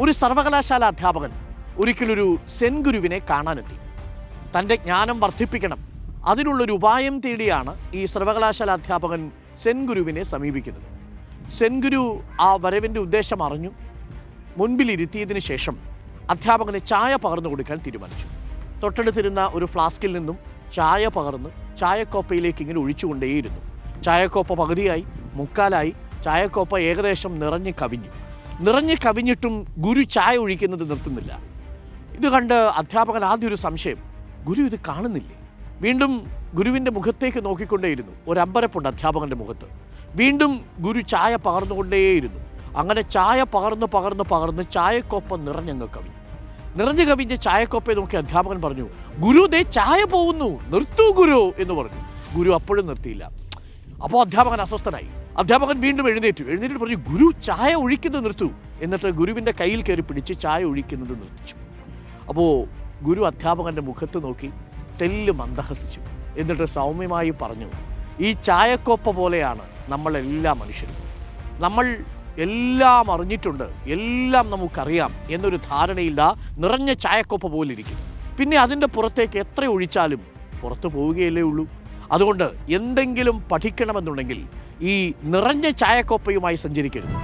ഒരു സർവകലാശാല അധ്യാപകൻ ഒരിക്കലൊരു സെൻ ഗുരുവിനെ കാണാനെത്തി. തന്റെ ജ്ഞാനം വർദ്ധിപ്പിക്കണം. അതിനുള്ളൊരു ഉപായം തേടിയാണ് ഈ സർവകലാശാല അധ്യാപകൻ സെൻ ഗുരുവിനെ സമീപിക്കുന്നത്. സെൻ ഗുരു ആ വരവിന്റെ ഉദ്ദേശം അറിഞ്ഞു. മുൻപിലിരുത്തിയതിനു ശേഷം അധ്യാപകന് ചായ പകർന്നു കൊടുക്കാൻ തീരുമാനിച്ചു. തൊട്ടടുത്തിരുന്ന ഒരു ഫ്ലാസ്കിൽ നിന്നും ചായ പകർന്ന് ചായക്കോപ്പയിലേക്ക് ഇങ്ങനെ ഒഴിച്ചുകൊണ്ടേയിരുന്നു. ചായക്കോപ്പ പകുതിയായി മുക്കാലായി. ചായക്കോപ്പ ഏകദേശം നിറഞ്ഞ് കവിഞ്ഞു. നിറഞ്ഞ് കവിഞ്ഞിട്ടും ഗുരു ചായ ഒഴിക്കുന്നത് നിർത്തുന്നില്ല. ഇത് കണ്ട് അധ്യാപകൻ ആദ്യം ഒരു സംശയം ഗുരു ഇത് കാണുന്നില്ലേ? വീണ്ടും ഗുരുവിന്റെ മുഖത്തേക്ക് നോക്കിക്കൊണ്ടേയിരുന്നു. ഒരു അധ്യാപകന്റെ മുഖത്ത്. വീണ്ടും ഗുരു ചായ പകർന്നുകൊണ്ടേയിരുന്നു. അങ്ങനെ ചായ പകർന്ന് പകർന്ന് പകർന്ന് ചായക്കൊപ്പം നിറഞ്ഞങ്ങ് കവിഞ്ഞു. നിറഞ്ഞു കവിഞ്ഞ ചായക്കൊപ്പയെ നോക്കി അധ്യാപകൻ പറഞ്ഞു ഗുരു ദേ ചായ പോകുന്നു നിർത്തൂ ഗുരു എന്ന് പറഞ്ഞു. ഗുരു അപ്പോഴും നിർത്തിയില്ല. അപ്പോൾ അധ്യാപകൻ അസ്വസ്ഥനായി. അധ്യാപകൻ വീണ്ടും എഴുന്നേറ്റു. എഴുന്നേറ്റ് പറഞ്ഞു ഗുരു ചായ ഒഴിക്കുന്നത് നിർത്തൂ. എന്നിട്ട് ഗുരുവിന്റെ കയ്യിൽ കയറി പിടിച്ച് ചായ ഒഴിക്കുന്നത് നിർത്തിച്ചു. അപ്പോൾ ഗുരു അധ്യാപകന്റെ മുഖത്ത് നോക്കി തെല്ല് മന്ദഹസിച്ചു. എന്നിട്ട് സൗമ്യമായി പറഞ്ഞു ഈ ചായക്കോപ്പ പോലെയാണ് നമ്മളെല്ലാ മനുഷ്യരും. നമ്മൾ എല്ലാം അറിഞ്ഞിട്ടുണ്ട് എല്ലാം നമുക്കറിയാം എന്നൊരു ധാരണയില്ല നിറഞ്ഞ ചായക്കൊപ്പ പോലിരിക്കും. പിന്നെ അതിന്റെ പുറത്തേക്ക് എത്ര ഒഴിച്ചാലും പുറത്തു പോവുകയല്ലേ ഉള്ളൂ. അതുകൊണ്ട് എന്തെങ്കിലും പഠിക്കണമെന്നുണ്ടെങ്കിൽ ഈ നിറഞ്ഞ ചായക്കൊപ്പയുമായി സഞ്ചരിക്കരുത്.